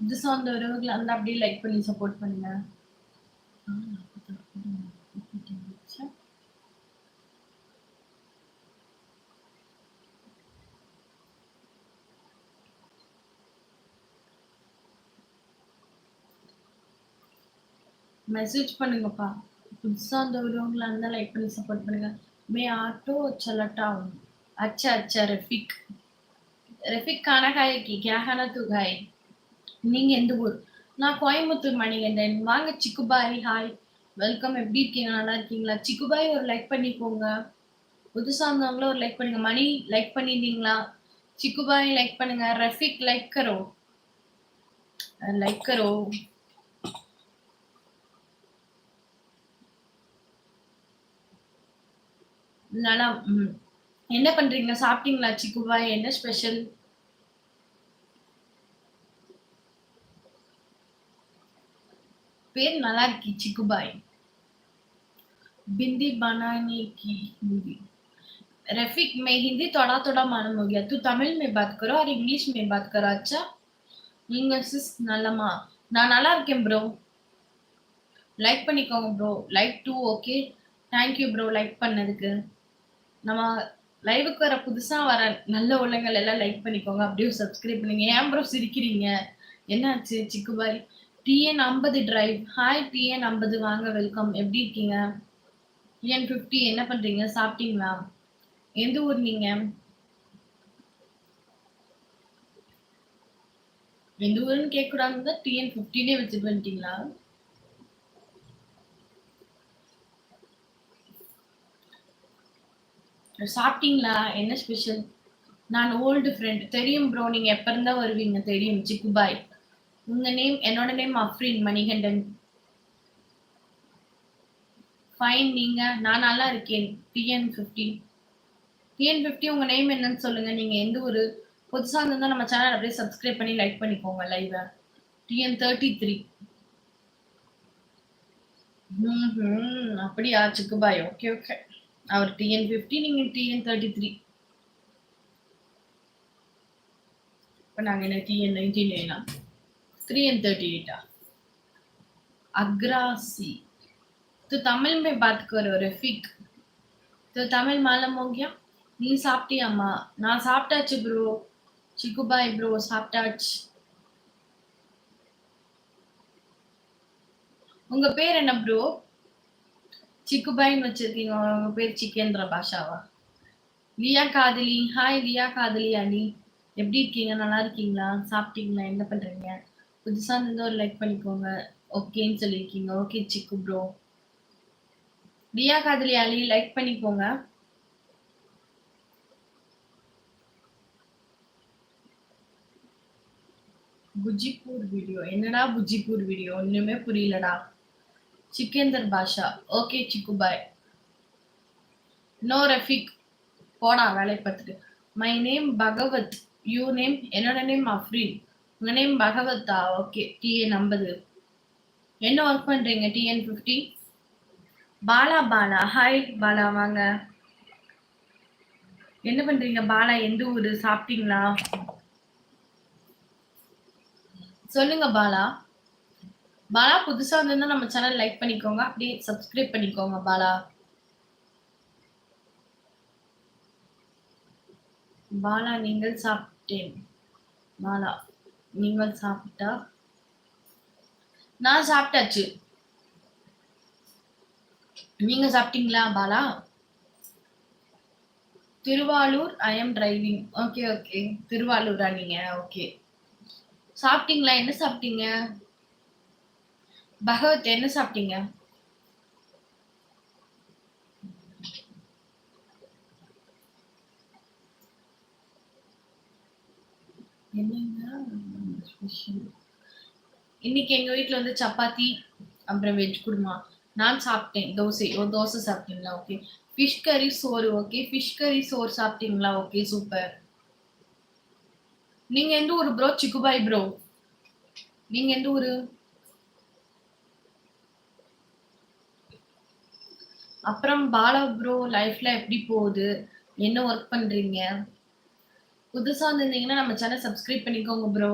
புதுசா வந்தவர்கள் அந்த அப்படியே லைக் பண்ணி சப்போர்ட் பண்ணுங்க மெசேஜ் பண்ணுங்கப்பா புதுசா வந்தவர்களா இருந்தா லைக் பண்ணி சப்போர்ட் பண்ணுங்க மே ஆட்டो चलता हूँ अच्छा अच्छा रफीक रफीक खाना खाए की क्या खाना तू खाए நீங்க எந்த ஊர்? நான் கோயம்புத்தூர் மணிகண்டன். வாங்க சிக்குபாய். ஹாய் வெல்கம் எப்படி இருக்கீங்க? நல்லா இருக்கீங்களா? சிக்குபாய் ஒரு லைக் பண்ணிக்கோங்க. புதுசா இருந்தவங்களும் ஒரு லைக் பண்ணுங்க. மணி லைக் பண்ணிட்டீங்களா? சிக்குபாய் லைக் பண்ணுங்க. ரஃபிக் லைக் கரோ. லைக் கரோ. நல்லா என்ன பண்றீங்க? சாப்பிட்டீங்களா சிக்குபாய்? என்ன ஸ்பெஷல் पेड़ नाला की चिकुबाई बिंदी बनाने की मूवी रफीक मैं हिंदी थोड़ा थोड़ा मालूम हो गया तू तमिल में बात करो और इंग्लिश में बात करो अच्छा நீங்க சிஸ் நல்லமா நான் நல்லா இருக்கேன் ப்ரோ லைக் பண்ணிக்கோங்க bro like do okay thank you bro like பண்ணதுக்கு நம்ம லைவுக்கு வர புதுசா வர நல்ல உள்ளங்கள் எல்லாம் லைக் பண்ணிக்கோங்க அப்படியே சப்ஸ்கிரைப் பண்ணுங்க ஏன் ப்ரோ சிரிக்கிறீங்க என்னாச்சு சிக்குபாய் டிஎன் ஐம்பது டிரைவ் ஹாய் டிஎன் ஐம்பது. வாங்க வெல்கம் எப்படி இருக்கீங்க? டிஎன் ஃபிஃப்டி என்ன பண்றீங்க? சாப்பிட்டீங்களா? எந்த ஊர் நீங்க? எந்த ஊருன்னு கேட்கக்கூடாது தான் டிஎன் ஃபிஃப்டினே வச்சுட்டு வந்துட்டீங்களா சாப்பிட்டீங்களா? என்ன ஸ்பெஷல் நான் ஓல்டு ஃப்ரெண்ட் தெரியும் ப்ரோ நீங்கள் எப்போ இருந்தால் வருவீங்க? தெரியும். சிக்குபாய் உங்க நேம் என்னோட நேம் அஃப்ரின் மணிகண்டன். ஃபைன் நீங்க நான் நல்லா இருக்கேன். டிஎன் ஃபிஃப்டி டிஎன் ஃபிஃப்டி உங்க நேம் என்னன்னு சொல்லுங்க. நீங்க எந்த ஒரு புதுசா இருந்தா நம்ம சேனல் அப்படியே சப்ஸ்கிரைப் பண்ணி லைக் பண்ணிக்கோங்க லைவ டிஎன் தேர்ட்டி த்ரீ ம் அப்படியா? சிக்குபாய் ஓகே ஓகே அவர் டிஎன் ஃபிஃப்டி நீங்க டிஎன் தேர்ட்டி த்ரீ இப்போ நாங்கள் என்ன TN ninety Naina three and thirty eight अग्रासी तो तमिल में बात करो रफीक तो तमिल मालूम हो गया நீ சாப்பிட்டியாம்மா நான் சாப்பிட்டாச்சு ப்ரோ சிக்குபாய் ப்ரோ சாப்பிட்டாச்சு உங்க பேர் என்ன ப்ரோ சிக்குபாய்னு வச்சிருக்கீங்க உங்க பேர் சிக்கேந்திர பாஷாவா லியா காதலி ஹாய் லியா காதலி அனி எப்படி இருக்கீங்க நல்லா இருக்கீங்களா சாப்பிட்டீங்களா என்ன பண்றீங்க புதுசா இருந்தா ஒரு லைக் பண்ணிக்கோங்க. ஓகேன்னு சொல்லியிருக்கீங்க ஓகே சிக்கு ப்ரோ ரியா காதலி அலி லைக் பண்ணிக்கோங்க. புஜிப்பூர் வீடியோ என்னடா புஜிப்பூர் வீடியோ ஒண்ணுமே புரியலடா. சிக்கேந்தர் பாஷா ஓகே சிக்கு பாய் நோ ரஃபிக் போடா வேலை பார்த்துட்டு. My name Bhagwat you name என்னோட நேம் அஃப்ரீன் நேம் பகவத்தா? ஓகே டிஎன் ஐம்பது என்ன ஒர்க் பண்றீங்க TN fifty Bala Bala. Hi Bala வாங்க. என்ன பண்றீங்க பாலா? எந்த ஊரு? சாப்பிட்டீங்களா? சொல்லுங்க பாலா. பாலா புதுசா வந்திருந்தா நம்ம சேனல் லைக் பண்ணிக்கோங்க. அப்படியே சப்ஸ்கிரைப் பண்ணிக்கோங்க பாலா. பாலா நீங்கள் சாப்பிட்டேன். பாலா. நீங்கள் சாப்பிட்டா? நான் சாப்பிட்டாச்சு. நீங்க சாப்பிட்டீங்களா Bala? Thiruvalur I am driving okay okay திருவாலூரா நீங்க? ஓகே சாப்பிட்டீங்களா? என்ன சாப்பிட்டீங்க? பகவத் என்ன சாப்பிட்டீங்க என்னங்க ஸ்பெஷல் இன்னைக்கு எங்க வீட்ல வந்து சப்பாத்தி அப்புறம் வெஜ் குடுமா நான் சாப்பிட்டேன். தோசை. ஓ தோசை சாப்பிட்டீங்களா? ஓகே ஃபிஷ் கறி சோறு ஓகே ஃபிஷ் கறி சோறு சாப்பிட்டீங்களா? ஓகே சூப்பர் நீங்க எந்த ஊரு ப்ரோ சிக்குபாய் ப்ரோ நீங்க எந்த ஊரு? அப்புறம் பாலா ப்ரோ லைஃப்ல எப்படி போகுது? என்ன ஒர்க் பண்றீங்க? புதுசா வந்திருந்தீங்கன்னா நம்ம சேனல் சப்ஸ்கிரைப் பண்ணிக்கோங்க ப்ரோ